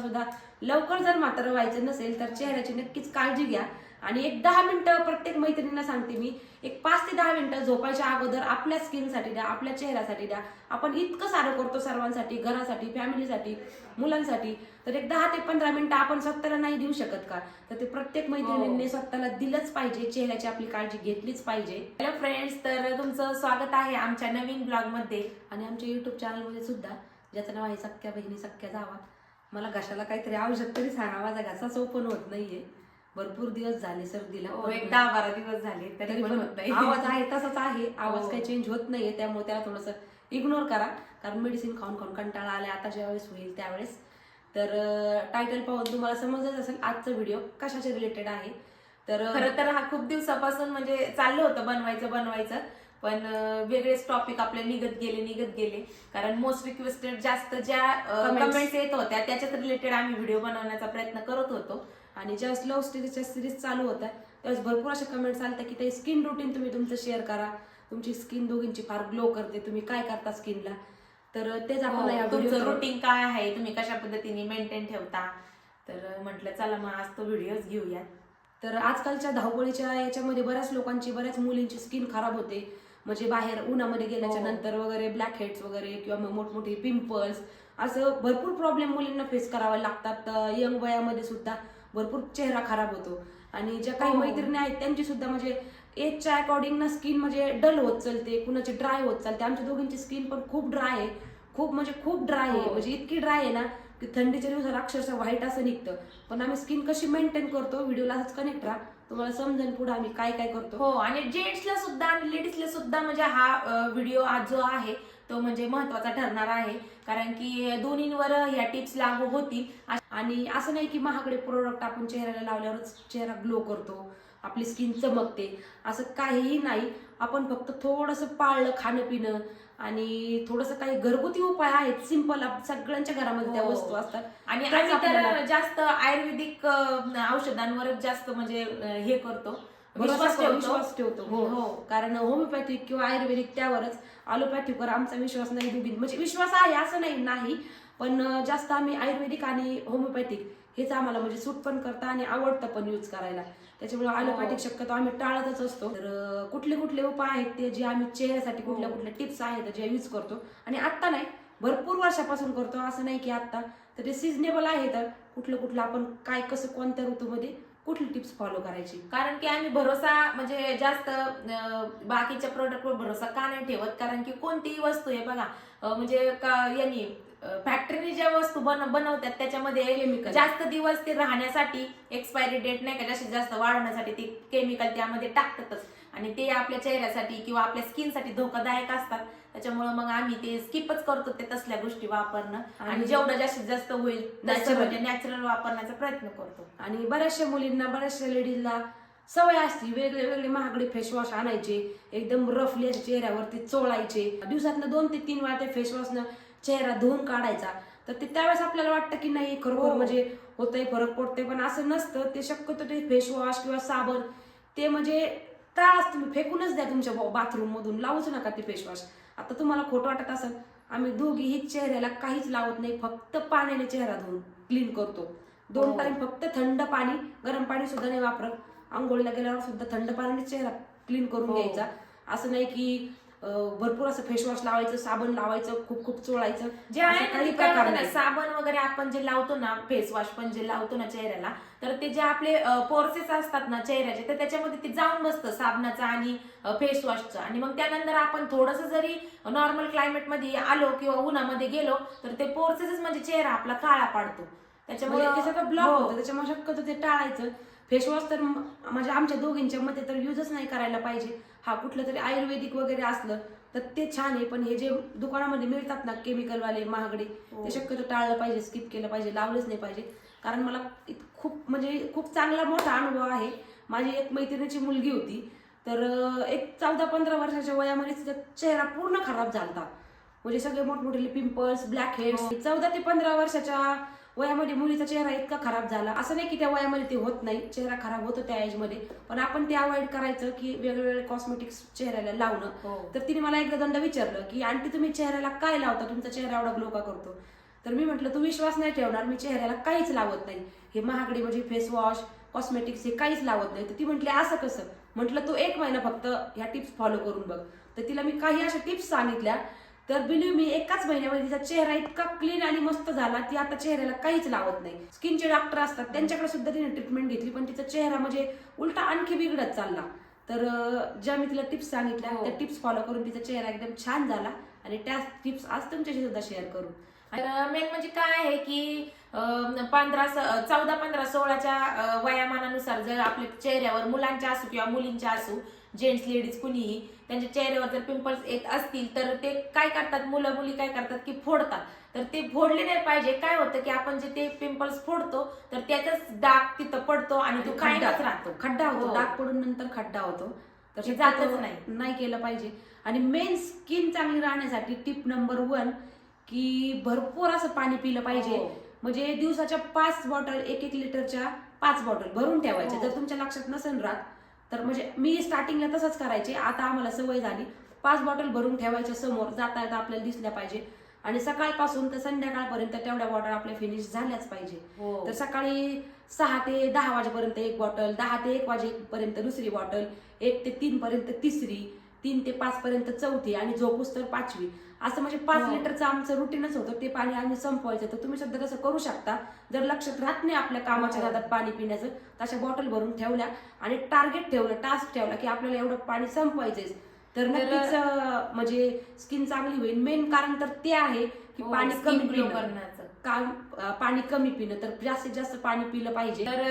सुद्धा लवकर जर म्हातारं व्हायचं नसेल तर चेहऱ्याची नक्कीच काळजी घ्या. आणि एक दहा मिनिटं प्रत्येक मैत्रिणींना सांगते मी एक पाच ते दहा मिनिटं झोपायच्या अगोदर आपल्या स्किनसाठी द्या आपल्या चेहऱ्यासाठी द्या. आपण इतकं सारं करतो सर्वांसाठी घरासाठी फॅमिलीसाठी मुलांसाठी. तर एक दहा ते पंधरा मिनिटं आपण स्वतःला नाही देऊ शकत का? तर ते प्रत्येक मैत्रिणींनी स्वतःला दिलंच पाहिजे चेहऱ्याची आपली काळजी घेतलीच पाहिजे. हॅलो फ्रेंड्स तर तुमचं स्वागत आहे आमच्या नवीन ब्लॉगमध्ये. आणि आमच्या युट्यूब चॅनलमध्ये सुद्धा ज्याचं नाव आहे सख्या बहिणी सख्या जावा. मला घशाला काहीतरी आवश्यक तरी सांगा. माझा घसाच ओपन होत नाहीये. भरपूर दिवस झाले सर्दीला. हो, एक दहा बारा दिवस झाले. तरी पण होत नाही. आवाज आहे तसाच आहे. आवाज हो. काही चेंज होत नाहीये. त्यामुळे त्याला थोडंसं इग्नोर करा. कारण मेडिसिन खाऊन खाऊन कंटाळा आला आता ज्यावेळेस होईल त्यावेळेस. तर टायटल पाहून तुम्हाला समजत असेल आजचा व्हिडिओ कशाच्या रिलेटेड आहे. तर खरं तर हा खूप दिवसापासून म्हणजे चाललं होतं बनवायचं बनवायचं. पण वेगळेच टॉपिक आपले निघत गेले निघत गेले. कारण मोस्ट रिक्वेस्टेड जास्त ज्या. कमेंट्स येत होत्या त्याच्यात रिलेटेड आम्ही व्हिडिओ बनवण्याचा प्रयत्न करत होतो. आणि ज्या लव्ह स्टोरीच्या सिरीज चालू होत्या त्यावेळेस भरपूर अशा कमेंट्स आल्या की ते स्किन रुटीन तुम्ही तुमचं शेअर करा. तुमची स्किन दोघींची फार ग्लो करते. तुम्ही काय करता स्किनला तर तेच आपण हो, तुमचं रुटीन काय आहे? तुम्ही कशा पद्धतीने मेंटेन ठेवता? तर म्हटलं चला मग आज तो व्हिडिओच घेऊया तर आजकालच्या धावपळीच्या याच्यामध्ये बऱ्याच लोकांची बऱ्याच मुलींची स्किन खराब होते. म्हणजे बाहेर उन्हामध्ये गेल्याच्या हो. नंतर वगैरे ब्लॅक हेड्स वगैरे किंवा मग मोठमोठे पिंपल्स असं भरपूर प्रॉब्लेम मुलींना फेस करावे लागतात. यंग वयामध्ये सुद्धा भरपूर चेहरा खराब होतो. आणि ज्या काही हो. मैत्रिणी आहेत त्यांची सुद्धा म्हणजे एजच्या अकॉर्डिंग ना स्किन म्हणजे डल होत चालते कुणाची ड्राय होत चालते. आमच्या दोघींची स्किन पण खूप ड्राय आहे. खूप म्हणजे खूप ड्राय आहे. हो. म्हणजे इतकी ड्राय आहे ना की थंडीच्या दिवसात अक्षरशः व्हाईट असं निघतं. पण आम्ही स्किन कशी मेंटेन करतो? व्हिडिओला असंच कनेक्ट राहा. तुम्हाला समजेल पुढे आम्ही काय काय करतो. हो आणि जेंट्सला सुद्धा आणि लेडीजला सुद्धा म्हणजे हा व्हिडिओ आज जो आहे तो म्हणजे महत्त्वाचा ठरणार आहे. कारण की दोन्हींवर ह्या टिप्स लागू होतील. आणि असं नाही की महागडे प्रोडक्ट आपण चेहऱ्याला लावल्यावरच चेहरा ग्लो करतो आपली स्किन चमकते असं काहीही नाही. आपण फक्त थोडंसं पाळलं खाणं पिणं आणि थोडंसं काही घरगुती उपाय आहेत सिंपल सगळ्यांच्या घरामध्ये त्या हो. वस्तू असतात. आणि आम्ही तर जास्त आयुर्वेदिक अं, औषधांवरच जास्त म्हणजे हे करतो. विश्वास विश्वास ठेवतो. हो. हो. कारण होमिओपॅथिक किंवा आयुर्वेदिक त्यावरच अलोपॅथिकवर आमचा विश्वास नाही म्हणजे विश्वास आहे असं नाही नाही. पण जास्त आम्ही आयुर्वेदिक आणि होमिओपॅथिक हेच आम्हाला म्हणजे सूट पण करता आणि आवडतं पण यूज करायला. त्याच्यामुळे अलोपॅथिक शक्यतो आम्ही टाळतच असतो. तर कुठले कुठले उपाय आहेत ते जे आम्ही चेहऱ्यासाठी कुठल्या कुठल्या टिप्स आहेत जे यूज करतो. आणि आत्ता नाही भरपूर वर्षापासून करतो असं नाही की आत्ता. तर ते सिजनेबल आहे तर कुठलं कुठलं आपण काय कसं कोणत्या ऋतूमध्ये कुठली टिप्स फॉलो करायची? कारण की आम्ही भरोसा म्हणजे जास्त बाकीच्या प्रोडक्टवर भरोसा का नाही ठेवत? कारण की कोणतीही वस्तू आहे बघा म्हणजे का यांनी फॅक्टरीने ज्या वस्तू बन बनवतात त्याच्यामध्ये Chemical. जास्त दिवस ते राहण्यासाठी एक्सपायरी डेट नाही का जास्तीत जास्त वाढवण्यासाठी ते केमिकल त्यामध्ये टाकतातच. आणि ते आपल्या चेहऱ्यासाठी किंवा आपल्या स्किनसाठी धोकादायक असतात. त्याच्यामुळे मग आम्ही ते स्किपच करतो ते तसल्या गोष्टी वापरणं. आणि जेवढं जास्तीत जास्त होईल Natural. म्हणजे नॅचरल वापरण्याचा प्रयत्न करतो. आणि बऱ्याचशा मुलींना बऱ्याचशा लेडीजला सवय असते वेगळे वेगळे महागडे फेसवॉश आणायचे एकदम रफली चेहऱ्यावरती चोळायचे. दिवसातनं दोन ते तीन वेळा त्या फेसवॉशनं चेहरा धुवून काढायचा. तर ते त्यावेळेस आपल्याला वाटतं की नाही खरोखर हो. म्हणजे होतंय फरक पडतोय पण असं नसतं. ते शक्यतो ते फेसवॉश किंवा साबण ते म्हणजे टाळाच तुम्ही फेकूनच द्या तुमच्या बाथरूम मधून. लावूच नका ते फेसवॉश आता तुम्हाला खोटं वाटत असेल आम्ही दोघीही चेहऱ्याला काहीच लावत नाही फक्त पाण्याने चेहरा धुवून क्लीन करतो. दोन हो. टाइम फक्त थंड पाणी गरम पाणी सुद्धा नाही वापरत. आंघोळीला गेल्यावर सुद्धा थंड पाण्याने चेहरा क्लीन करून हो. घ्यायचा. असं नाही की भरपूर असं फेसवॉश लावायचं साबण लावायचं खूप खूप चोळायचं जे आहे काही प्रकार नाही. साबण वगैरे आपण जे लावतो ना फेस वॉश पण जे लावतो ना चेहऱ्याला तर ते जे आपले पोर्सेस असतात ना चेहऱ्याचे तर त्याच्यामध्ये ते जाऊन बसतं साबणाचं आणि फेस वॉशचं आणि मग त्यानंतर आपण थोडस जरी नॉर्मल क्लायमेटमध्ये आलो किंवा उन्हामध्ये गेलो तर ते पोर्सेसच म्हणजे चेहरा आपला काळा पाडतो त्याच्यामुळे ब्लॉक हो. होतं त्याच्यामुळे शक्यतो ते टाळायचं फेसवॉश तर म्हणजे आमच्या दोघींच्या मध्ये तर युजच नाही करायला पाहिजे. हा कुठलं तरी आयुर्वेदिक वगैरे असलं तर ते छान आहे. पण हे जे दुकानामध्ये मिळतात ना केमिकल वाले महागडे हो. ते शक्यतो टाळलं पाहिजे स्किप केलं पाहिजे लावलंच नाही पाहिजे. कारण मला खूप म्हणजे खूप चांगला मोठा अनुभव आहे. माझी एक मैत्रिणीची मुलगी होती. तर एक चौदा पंधरा वर्षाच्या वयामध्ये तिचा चेहरा पूर्ण खराब झाला म्हणजे सगळे मोठमोठे पिंपल्स ब्लॅक हेड्स चौदा ते पंधरा वर्षाच्या वयामध्ये मुलीचा चेहरा इतका खराब झाला. असं नाही की त्या वयामध्ये ते होत नाही. चेहरा खराब होतो त्या एजमध्ये. पण आपण ते अवॉइड करायचं की वेगवेगळे कॉस्मेटिक्स चेहऱ्याला लावणं. हो. तर तिने मला एकदा दंड विचारलं की आंटी तुम्ही चेहऱ्याला काय लावता? तुमचा चेहरा एवढा ग्लो का करतो? तर मी म्हटलं तू विश्वास नाही ठेवणार. मी चेहऱ्याला काहीच लावत नाही. हे महागडे म्हणजे फेस वॉश कॉस्मेटिक्स हे काहीच लावत नाही. तर ती म्हटली असं कसं? म्हटलं तू एक महिना फक्त ह्या टिप्स फॉलो करून बघ. तर तिला मी काही अशा टिप्स सांगितल्या तर बिलीव मी एकाच महिन्यामध्ये तिचा चेहरा इतका क्लीन आणि मस्त झाला ती आता चेहऱ्याला काहीच लावत नाही. स्किनचे डॉक्टर असतात त्यांच्याकडे सुद्धा तिने ट्रीटमेंट घेतली पण तिचा चेहरा म्हणजे उलटा आणखी बिघडत चालला. तर ज्या मी तिला टिप्स सांगितल्या हो. त्या टिप्स फॉलो करून तिचा चेहरा एकदम छान झाला आणि त्या टिप्स आज तुमच्याशी सुद्धा शेअर करू. तर मेन म्हणजे काय आहे की पंधरा चौदा पंधरा सोळाच्या वयामानानुसार जर आपल्या चेहऱ्यावर मुलांच्या असू किंवा मुलींच्या असू जेंट्स लेडीज कुणीही त्यांच्या चेहऱ्यावर जर पिंपल्स येत असतील तर ते काय करतात? मुलं मुली काय करतात की फोडतात. तर ते फोडले नाही पाहिजे. काय होतं की आपण जे ते पिंपल्स फोडतो तर त्याचाच डाग तिथं पडतो आणि तो कायमच राहतो. खड्डा होतो. हो. डाग पडून नंतर खड्डा होतो. तर जातच नाही. नाही केलं पाहिजे. आणि मेन स्किन चांगली राहण्यासाठी टिप नंबर वन की भरपूर असं पाणी पिलं पाहिजे. हो. म्हणजे दिवसाच्या पाच बॉटल एक एक लिटरच्या पाच बॉटल भरून ठेवायच्या. हो. जर तुमच्या लक्षात नसेल राहत तर म्हणजे मी स्टार्टिंगला तसंच करायचे. आता आम्हाला सवय झाली. पाच बॉटल भरून ठेवायच्या समोर जाता येता आपल्याला दिसल्या पाहिजे. आणि सकाळपासून तर संध्याकाळपर्यंत तेवढ्या बॉटल आपल्या फिनिश झाल्याच पाहिजे. हो. तर सकाळी सहा ते दहा वाजेपर्यंत एक बॉटल दहा ते एक वाजेपर्यंत दुसरी बॉटल एक ते तीन पर्यंत तिसरी. तीन ते पाच पर्यंत चौथी आणि झोपूस तर पाचवी. असं म्हणजे पाच हो. लिटरचं आमचं रुटीनच होतं. ते पाणी आम्ही संपवायचं. तर तुम्ही सुद्धा तसं करू शकता. जर लक्षात राहत नाही आपल्या कामाच्या हो. नादात पाणी पिण्याचं तशा बॉटल भरून ठेवल्या आणि टार्गेट ठेवलं टास्क ठेवला की आपल्याला एवढं पाणी संपवायचंय. तर नक्कीच म्हणजे स्किन चांगली होईल. मेन कारण तर ते आहे की हो, पाणी कमी करण्याचं. काम पाणी कमी पिणं तर जास्तीत जास्त पाणी पिलं पाहिजे. तर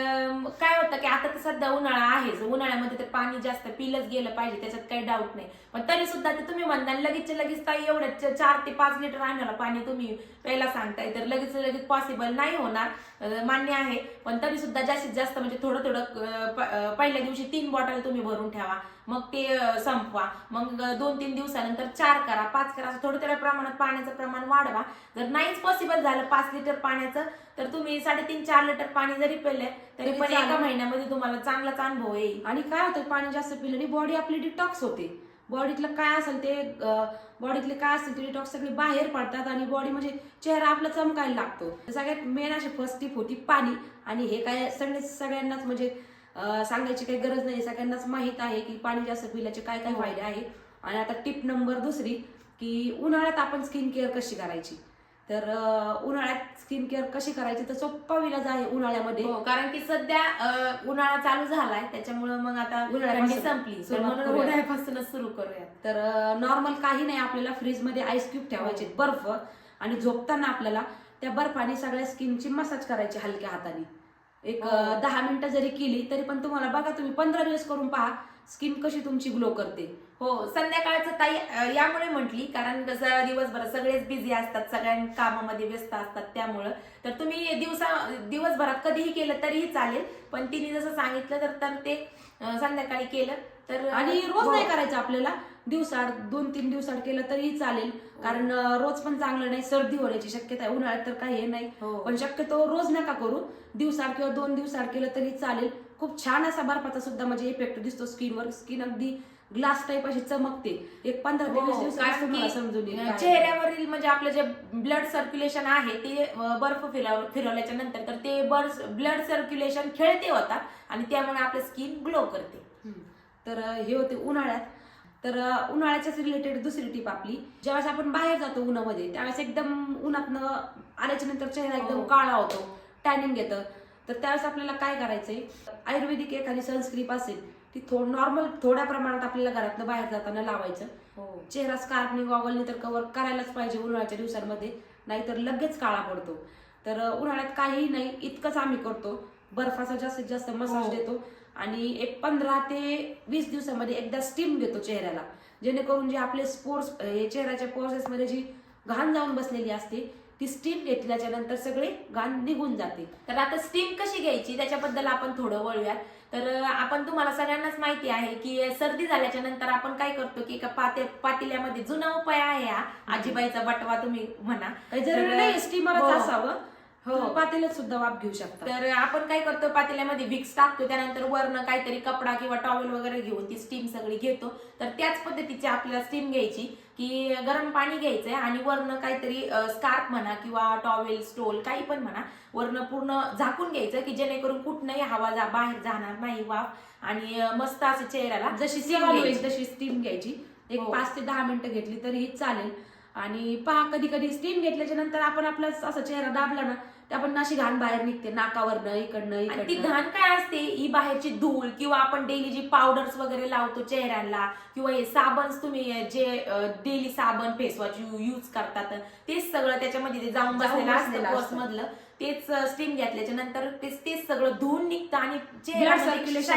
काय होतं की आता तर सध्या उन्हाळा आहे उन्हाळ्यामध्ये तर पाणी जास्त पिलंच गेलं पाहिजे त्याच्यात काही डाऊट नाही. पण तरी सुद्धा ते तुम्ही म्हणता लगेच लगेच काही एवढं चार ते पाच लिटर आणायला पाणी तुम्ही प्यायला सांगताय तर लगेच लगेच पॉसिबल नाही होणार मान्य आहे. पण तरी सुद्धा जास्तीत जास्त म्हणजे थोडं थोडं पहिल्या दिवशी तीन बॉटल तुम्ही भरून ठेवा मग ते संपवा. मग दोन तीन दिवसानंतर चार करा पाच करा असं थोड्या थोड्या प्रमाणात पाण्याचं प्रमाण वाढवा. जर नाहीच पॉसिबल झालं पाच लिटर पाणी पाण्याचं तर तुम्ही साडेतीन चार लिटर पाणी जरी पिले तरी तरी पण चालेल. एका महिन्यामध्ये तुम्हाला चांगलाच अनुभव येईल. आणि काय होतं पाणी जास्त पिल्याने बॉडी आपली डिटॉक्स होते. बॉडीतलं काय असेल ते बॉडीतले काय असेल ते डिटॉक्स सगळे बाहेर पडतात आणि बॉडी म्हणजे चेहरा आपला चमकायला लागतो. तर सगळ्यात मेन अशी फर्स्ट टिप होती पाणी. आणि हे काय सगळे सगळ्यांनाच म्हणजे अं, सांगायची काही गरज नाही. सगळ्यांनाच माहीत आहे की पाणी जास्त पिल्याचे काय काय हो. फायदे आहे आणि आता टिप नंबर दुसरी की उन्हाळ्यात आपण स्किन केअर कशी करायची? तर उन्हाळ्यात स्किन केअर कशी करायची तर सोप्पा विलाज आहे उन्हाळ्यामध्ये हो कारण की सध्या उन्हाळा चालू झालाय त्याच्यामुळे मग आता उन्हाळ्यापासून थंडी संपली. उन्हाळ्यापासूनच सुरू करूया तर नॉर्मल काही नाही आपल्याला फ्रीजमध्ये आईस क्यूब ठेवायचे हो. बर्फ आणि झोपताना आपल्याला त्या बर्फाने सगळ्या स्किनची मसाज करायची हलक्या हाताने एक हो. दहा मिनिटं जरी केली तरी पण तुम्हाला बघा तुम्ही पंधरा दिवस करून पहा स्किन कशी तुमची ग्लो करते हो संध्याकाळचं ताई यामुळे म्हटली कारण कसं दिवसभर सगळेच बिझी असतात सगळ्या कामामध्ये व्यस्त असतात त्यामुळं. तर तुम्ही दिवसा दिवसभरात कधीही केलं तरीही चालेल पण तिने जसं सांगितलं तर तर ते संध्याकाळी केलं. तर आणि रोज हो. नाही करायचं आपल्याला. दिवसाड दोन तीन दिवसाड केलं तरीही चालेल. कारण रोज पण चांगलं नाही सर्दी होण्याची शक्यता आहे. उन्हाळ्यात तर काही हे नाही. हो. पण शक्यतो रोज नका करू. दिवसाड किंवा दोन दिवसाड केलं तरी चालेल. खूप छान असा बर्फाचा सुद्धा म्हणजे इफेक्ट दिसतो स्किनवर स्किन अगदी ग्लास टाईप अशी चमकते एक पंधरा ते वीस हो, दिवसात तुम्हाला समजून येईल काय. चेहऱ्यावरील म्हणजे आपलं जे ब्लड सर्क्युलेशन आहे ते अं, बर्फ फिरव फिरवल्याच्या नंतर तर ते ब्लड सर्क्युलेशन खेळते होतात आणि त्यामुळे आपलं स्किन ग्लो करते हम्म. तर अं, हे होते उन्हाळ्यात तर अं, उन्हाळ्याच्याच रिलेटेड दुसरी टिप आपली ज्यावेळेस आपण बाहेर जातो उन्हामध्ये त्यावेळेस एकदम उन्हातनं आल्याच्यानंतर चेहरा एकदम हो. काळा होतो टॅनिंग येतं तर त्यावेळेस आपल्याला काय करायचंय आयुर्वेदिक एखादी सनस्क्रीप असेल ती थोड नॉर्मल थोड्या प्रमाणात आपल्याला घरातनं बाहेर जाताना लावायचं. हो. चेहरा स्कार्फनी गॉगलनी तर कव्हर करायलाच पाहिजे उन्हाळ्याच्या दिवसांमध्ये नाहीतर लगेच काळा पडतो. तर उन्हाळ्यात काहीही नाही इतकंच आम्ही करतो. बर्फाचा जास्तीत जास्त मसाज हो. देतो. आणि एक पंधरा ते वीस दिवसामध्ये एकदा स्टीम देतो चेहऱ्याला. जेणेकरून जे आपले स्पोर्ट्स चेहऱ्याच्या प्रोसेसमध्ये जी घाण जाऊन बसलेली असते ती स्टीम घेतल्याच्या नंतर सगळे घाण निघून जाते. तर आता स्टीम कशी घ्यायची? त्याच्याबद्दल आपण थोडं वळूयात. तर आपण तुम्हाला सगळ्यांनाच माहिती आहे की सर्दी झाल्याच्यानंतर आपण काय करतो की एका पाते पातेल्यामध्ये जुना उपाय आहे हा. आजीबाईचा बटवा तुम्ही म्हणा. नाही स्टीमरच हो. असावं. हो. तुम्ही पातेल्यात सुद्धा वाफ घेऊ शकता तर आपण काय करतो पातेल्यामध्ये विक्स टाकतो त्यानंतर वरनं काहीतरी कपडा किंवा टॉवेल वगैरे घेऊन ती स्टीम सगळी घेतो तर त्याच पद्धतीची आपल्याला स्टीम घ्यायची की गरम पाणी घ्यायचंय आणि वरनं काहीतरी स्कार्फ म्हणा किंवा टॉवेल स्टोल काही पण म्हणा वरनं पूर्ण झाकून घ्यायचं की जेणेकरून कुठनंही हवा जा बाहेर जाणार नाही वाफ आणि मस्त असं चेहऱ्याला जशी steam सेवा होईल घ्यायची. तशी स्टीम घ्यायची एक हो. पाच ते दहा मिनिटं घेतली तरी चालेल आणि पहा कधी कधी स्टीम घेतल्याच्या नंतर आपण आपला असा चेहरा दाबला ना ते आपण अशी घाण बाहेर निघते नाकावरनं इकडनं ती घाण काय असते? ही बाहेरची धूळ किंवा आपण डेली जी पावडर्स वगैरे लावतो चेहऱ्याला किंवा हे साबण तुम्ही जे डेली साबण फेसवॉश यूज करतात तेच सगळं त्याच्यामध्ये ते जाऊन बसलेलं असतं तेच स्टीम घेतल्याच्या नंतर तेच तेच सगळं धुवून निघतं आणि ब्लड सर्क्युलेशन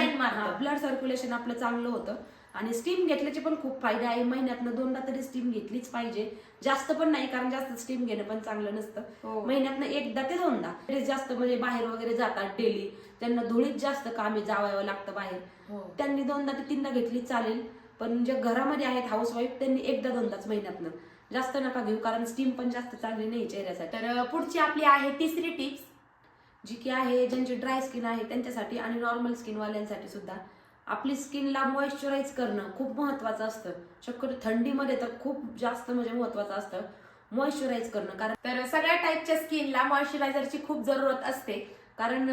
ब्लड सर्क्युलेशन आपलं चांगलं होतं. आणि स्टीम घेतल्याचे पण खूप फायदे आहे. महिन्यातनं दोनदा तरी स्टीम घेतलीच पाहिजे. जास्त पण नाही कारण जास्त स्टीम घेणं पण चांगलं नसतं. हो. महिन्यातनं एकदा ते दोनदा. तरी जास्त म्हणजे बाहेर वगैरे जातात डेली त्यांना धुळीत जास्त कामी जावावं लागतं बाहेर. हो. त्यांनी दोनदा ते तीनदा घेतली चालेल. पण जे घरामध्ये आहेत हाऊसवाईफ त्यांनी एकदा दोनदाच महिन्यातनं. जास्त नका घेऊ कारण स्टीम पण जास्त चांगली नाही चेहऱ्यासाठी. तर पुढची आपली आहे तिसरी टिप्स जी की आहे ज्यांची ड्राय स्किन आहे त्यांच्यासाठी आणि नॉर्मल स्किनवाल्यांसाठी सुद्धा. आपली स्किनला मॉइश्चराईज करणं खूप महत्वाचं असतं. शक्यतो थंडीमध्ये तर खूप जास्त म्हणजे महत्वाचं असतं. मॉइश्चराईज करणं. कारण तर सगळ्या टाईपच्या स्किनला मॉइश्चरायझरची खूप जरूरत असते. कारण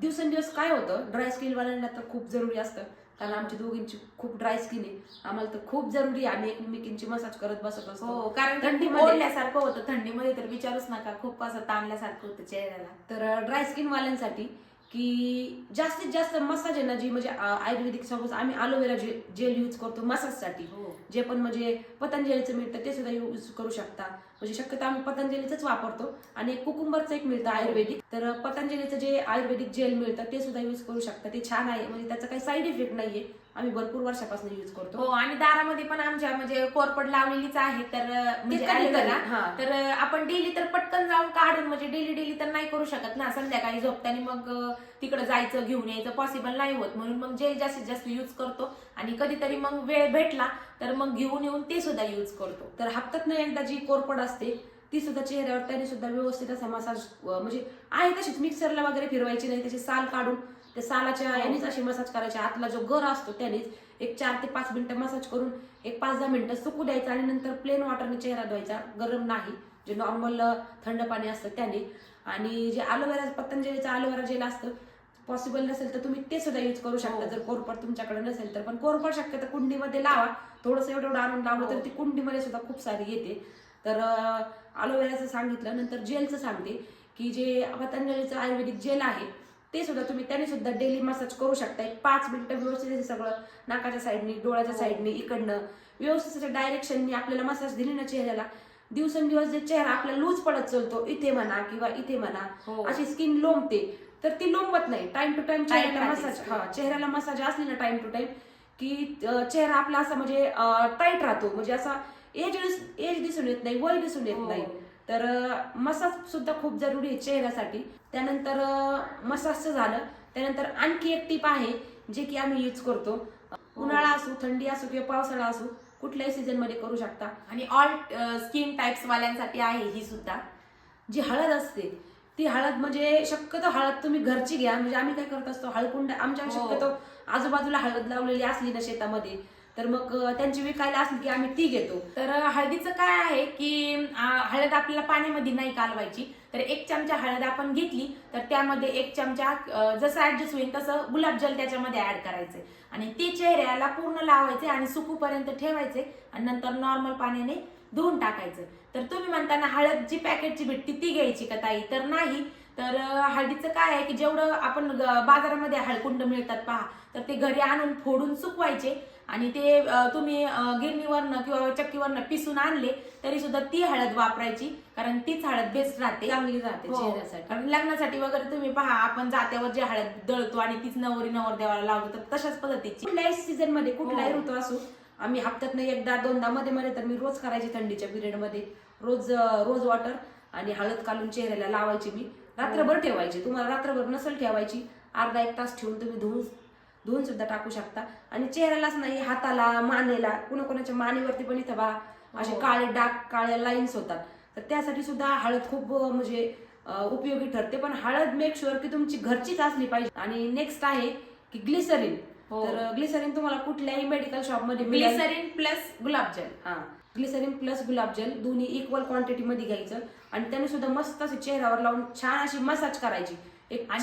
दिवसेंदिवस काय होतं? ड्राय स्किनवाल्यांना तर खूप जरुरी असतं. कारण आमची दोघींची खूप ड्राय स्किन आहे. आम्हाला तर खूप जरुरी आहे. आम्ही एकमेकींची मसाज करत बसत असतो. हो कारण थंडीमध्ये- थंडीमध्ये ओढल्यासारखं होतं. थंडीमध्ये तर विचारूच नका. खूप असं ताणल्यासारखं होतं चेहऱ्याला. तर ड्राय स्किन वाल्यांसाठी की जास्तीत जास्त मसाज आहे ना जी म्हणजे आयुर्वेदिक सपोज आम्ही अलोवेरा जेल यूज करतो मसाजसाठी जे पण म्हणजे पतंजलीचं मिळतं ते सुद्धा यूज करू शकता. म्हणजे शक्यतो आम्ही पतंजलीचंच वापरतो. आणि कुकुंबरचं एक मिळतं आयुर्वेदिक. तर पतंजलीचं जे आयुर्वेदिक जेल मिळतं ते सुद्धा यूज करू शकता. ते छान आहे. म्हणजे त्याचा काही साईड इफेक्ट नाहीये. आम्ही भरपूर वर्षापासून यूज करतो. हो आणि दारामध्ये पण आमच्या म्हणजे कोरपड लावलेलीच आहे तर म्हणजे. तर आपण डेली तर पटकन जाऊन काढून म्हणजे डेली डेली तर नाही करू शकत ना संध्याकाळी झोपताना मग तिकडे जायचं घेऊन यायचं पॉसिबल नाही होत. म्हणून मग जे जास्तीत जास्त यूज करतो आणि कधीतरी मग वेळ भेटला तर मग घेऊन येऊन ते सुद्धा यूज करतो. तर हप्त्यातनं एकदा जी कोरपड असते ती सुद्धा चेहऱ्यावर त्याने सुद्धा व्यवस्थित असा मसाज म्हणजे आहे तशीच मिक्सरला वगैरे फिरवायची नाही त्याची साल काढून त्या सालाच्या यानेच अशी मसाज करायची. आतला जो गर असतो त्यानेच एक चार ते पाच मिनिटं मसाज करून एक पाच दहा मिनिटं सुकू द्यायचा आणि नंतर प्लेन वॉटरने चेहरा धुवायचा. गरम नाही. जे नॉर्मल थंड पाणी असतं त्याने. आणि जे अलोवेरा पतंजलीचं अलोवेरा जेल असतं पॉसिबल नसेल तर तुम्ही ते सुद्धा यूज करू शकता. हो. जर कोरपड तुमच्याकडे नसेल तर. पण कोरपड शक्यतो कुंडीमध्ये लावा. थोडंसं एवढं एवढं आणून लावलं तर हो. ती कुंडीमध्ये सुद्धा खूप सारी येते. तर अलोवेराचं सांगितलं. नंतर जेलचं सांगते की जे पतंजलीचं आयुर्वेदिक जेल आहे ते सुद्धा तुम्ही त्याने सुद्धा डेली मसाज करू शकता एक पाच मिनिटं व्यवस्थित सगळं नाकाच्या साईडनी डोळ्याच्या. साईडनी इकडनं व्यवस्थित डायरेक्शननी आपल्याला मसाज दिली ना चेहऱ्याला दिवसेंदिवस जे चेहरा आपला लूज पडत चालतो इथे म्हणा किंवा इथे म्हणा हो. अशी स्किन लोंबते तर ती लोंबत नाही टाइम टू टाइम चेहऱ्याला मसाज. हा चेहऱ्याला मसाज असली ना टाइम टू टाइम की चेहरा आपला असा म्हणजे टाईट राहतो म्हणजे असा एज एज दिसून येत नाही वय दिसून येत हो. नाही तर मसाज सुद्धा खूप जरुरी आहे चेहऱ्यासाठी त्यानंतर मसाजचं झालं. त्यानंतर आणखी एक टीप आहे जे की आम्ही यूज करतो. उन्हाळा असो थंडी असो किंवा पावसाळा असो कुठल्याही सीझनमध्ये करू शकता. आणि ऑल स्किन टाइप्स वाल्यांसाठी आहे ही सुद्धा. जी हळद असते ती हळद म्हणजे शक्यतो हळद तुम्ही घरची घ्या. म्हणजे आम्ही काय करत असतो हळकुंड आमच्या हो. शक्यतो आजूबाजूला हळद लावलेली असली ना शेतामध्ये तर मग त्यांची विकायला असली की आम्ही ती घेतो. तर हळदीचं काय आहे की हळद आपल्याला पाण्यामध्ये नाही कालवायची. तर एक चमचा हळद आपण घेतली तर त्यामध्ये एक चमचा जसं ॲडजस्ट होईल तसं गुलाबजल त्याच्यामध्ये ऍड करायचे. आणि ते चेहऱ्याला पूर्ण लावायचे आणि सुकूपर्यंत ठेवायचे आणि नंतर नॉर्मल पाण्याने धुवून टाकायचं. तर तुम्ही म्हणताना हळद जी पॅकेटची भेटते ती घ्यायची का ताई? तर नाही. तर हळदीचं काय आहे की जेवढं आपण ग- बाजारामध्ये हळकुंड मिळतात पहा तर ते घरी आणून फोडून सुकवायचे. आणि ते तुम्ही गिरणीवरनं किंवा चक्कीवरनं पिसून आणले तरी सुद्धा ती हळद वापरायची कारण तीच हळद बेस्ट राहते. चांगली राहते हो. चेहऱ्यासाठी. कारण लग्नासाठी वगैरे तुम्ही पहा आपण जात्यावर जे हळद दळतो आणि तीच नवरी नवर देवाला लावतो तर तशाच पद्धतीची. कुठल्याही सीझनमध्ये कुठलाही हो. ऋतू असो आम्ही हप्त्यातनं एकदा दोनदा मध्ये मध्ये तर मी रोज करायची थंडीच्या पिरियडमध्ये. रोज रोज वॉटर आणि हळद काढून चेहऱ्याला लावायची मी. रात्रभर ठेवायची. तुम्हाला रात्रभर नसेल ठेवायची. अर्धा एक तास ठेवून तुम्ही धुवून धुवून सुद्धा टाकू शकता. आणि चेहऱ्यालाच नाही हाताला मानेला कुणा कोणाच्या मानेवरती पण इथं बा असे हो. काळे डाग काळ्या लाईन्स होतात. तर त्यासाठी सुद्धा हळद खूप म्हणजे उपयोगी ठरते. पण हळद मेक शुअर की तुमची घरचीच असली पाहिजे. आणि नेक्स्ट आहे की ग्लिसरीन हो. तर ग्लिसरीन तुम्हाला कुठल्याही मेडिकल शॉपमध्ये मिळेल. ग्लिसरीन प्लस गुलाबजल हा. ग्लिसरीन प्लस गुलाबजल दोन्ही इक्वल क्वांटिटीमध्ये घ्यायचं. आणि त्याने सुद्धा मस्त असे चेहऱ्यावर लावून छान अशी मसाज करायची. एक आणि.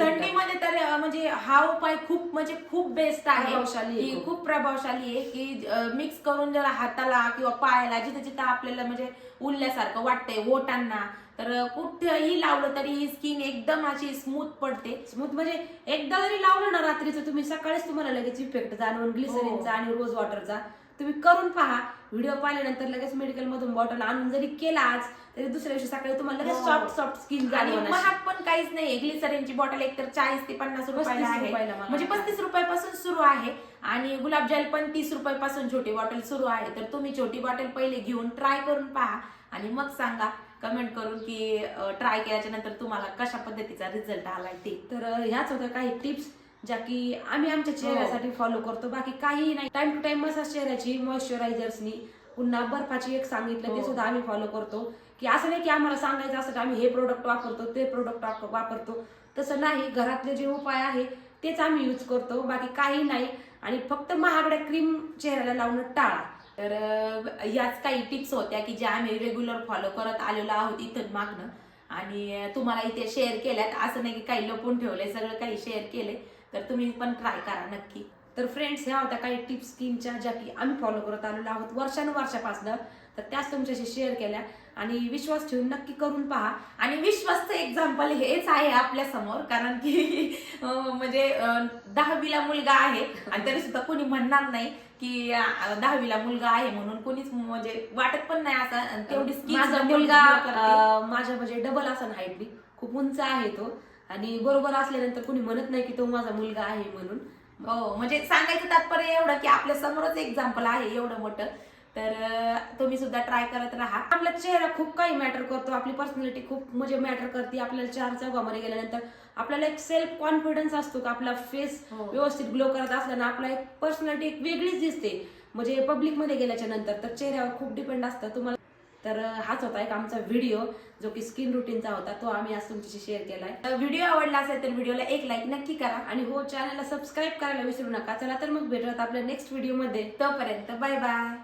थंडीमध्ये तर म्हणजे हा उपाय खूप म्हणजे खूप बेस्ट आहे प्रभावशाली खूप. प्रभावशाली आहे की मिक्स करून जर हाताला किंवा पायाला जिथे जिथे आपल्याला म्हणजे उरल्यासारखं वाटतंय ओटांना तर कुठेही लावलं तरी ही स्किन एकदम अशी स्मूथ पडते स्मूथ म्हणजे एकदा जरी लावलं ना रात्रीचं तुम्ही सकाळीच तुम्हाला लगेच इफेक्ट जाणवून ग्लिसरीनचा आणि रोज वॉटरचा तुम्ही करून पहा. व्हिडिओ पाहिल्यानंतर लगेच मेडिकल मधून बॉटल आणून जरी केला आज तरी दुसऱ्या दिवशी सकाळी तुम्हाला लगेच. सॉफ्ट सॉफ्ट स्किन जाणवणार महाग पण काहीच नाही ग्लिसरीनची बॉटल एकतर चाळीस ते पन्नास रुपयाला 35 आहे म्हणजे. पस्तीस रुपयापासून सुरू आहे. आणि गुलाबजल पण तीस रुपयापासून छोटी बॉटल सुरू आहे. तर तुम्ही छोटी बॉटल पहिले घेऊन ट्राय करून पहा. आणि मग सांगा कमेंट करून की ट्राय केल्याच्यानंतर तुम्हाला कशा पद्धतीचा रिझल्ट आलाय ते. तर ह्याच होत्या काही टिप्स ज्या की आम्ही आमच्या चेहऱ्यासाठी फॉलो करतो. बाकी काही नाही. टाइम टू टाइम मसाज चेहऱ्याची मॉइश्चरायझर्सनी पुन्हा बर्फाची एक सांगितलं ते हो. सुद्धा आम्ही फॉलो करतो. की असं नाही की आम्हाला सांगायचं असं की आम्ही हे प्रोडक्ट वापरतो ते प्रोडक्ट वापरतो. तसं नाही. घरातले जे उपाय आहे तेच आम्ही यूज करतो. बाकी काही नाही. आणि फक्त महागड्या क्रीम चेहऱ्याला लावणं टाळा. तर याच काही टिप्स होत्या की ज्या आम्ही रेग्युलर फॉलो करत आलेलो आहोत इथं मागणं आणि तुम्हाला इथे शेअर केल्यात. असं नाही की काही लपून ठेवलंय. सगळं काही शेअर केले तर तुम्ही पण ट्राय करा नक्की. तर फ्रेंड्स ह्या होत्या काही टिप्स स्किनच्या ज्या की आम्ही फॉलो करत आलेलो आहोत वर्षानुवर्षापासनं. तर त्याच तुमच्याशी शेअर केल्या. आणि विश्वास ठेवून नक्की करून पहा. आणि विश्वासचं एक्झाम्पल हेच आहे आपल्यासमोर कारण की म्हणजे दहावीला मुलगा आहे. आणि तरी सुद्धा कोणी म्हणणार नाही की दहावीला मुलगा आहे म्हणून कोणीच म्हणजे वाटत पण नाही असं. अं, तेवढी माझा मुलगा माझ्या म्हणजे डबल असन हाईट खूप उंच आहे तो. आणि बरोबर असल्यानंतर कोणी म्हणत नाही की तो माझा मुलगा आहे म्हणून. हो म्हणजे सांगायचं तात्पर्य एवढं की आपल्या समोरच एक्झाम्पल आहे एवढं मोठं. तर तुम्ही सुद्धा ट्राय करत राहा. आपला चेहरा खूप काही मॅटर करतो आपली पर्सनॅलिटी खूप म्हणजे मॅटर करते आपल्याला चार चौघामध्ये गेल्यानंतर आपल्याला एक सेल्फ कॉन्फिडन्स असतो की? आपला फेस हो. व्यवस्थित ग्लो करत असल्यानं आपला एक पर्सनॅलिटी एक वेगळीच दिसते. म्हणजे पब्लिकमध्ये गेल्याच्यानंतर तर चेहऱ्यावर खूप डिपेंड असतं. तुम्हाला तर हाच होता एक आमचा व्हिडिओ जो की स्किन रुटीनचा होता तो आम्ही आज तुमच्याशी शेअर केलाय. व्हिडिओ आवडला असेल तर व्हिडिओला एक लाईक नक्की करा आणि हो चॅनलला सबस्क्राईब करायला विसरू नका. चला तर मग भेटूयात आपल्या नेक्स्ट व्हिडिओमध्ये तोपर्यंत बाय बाय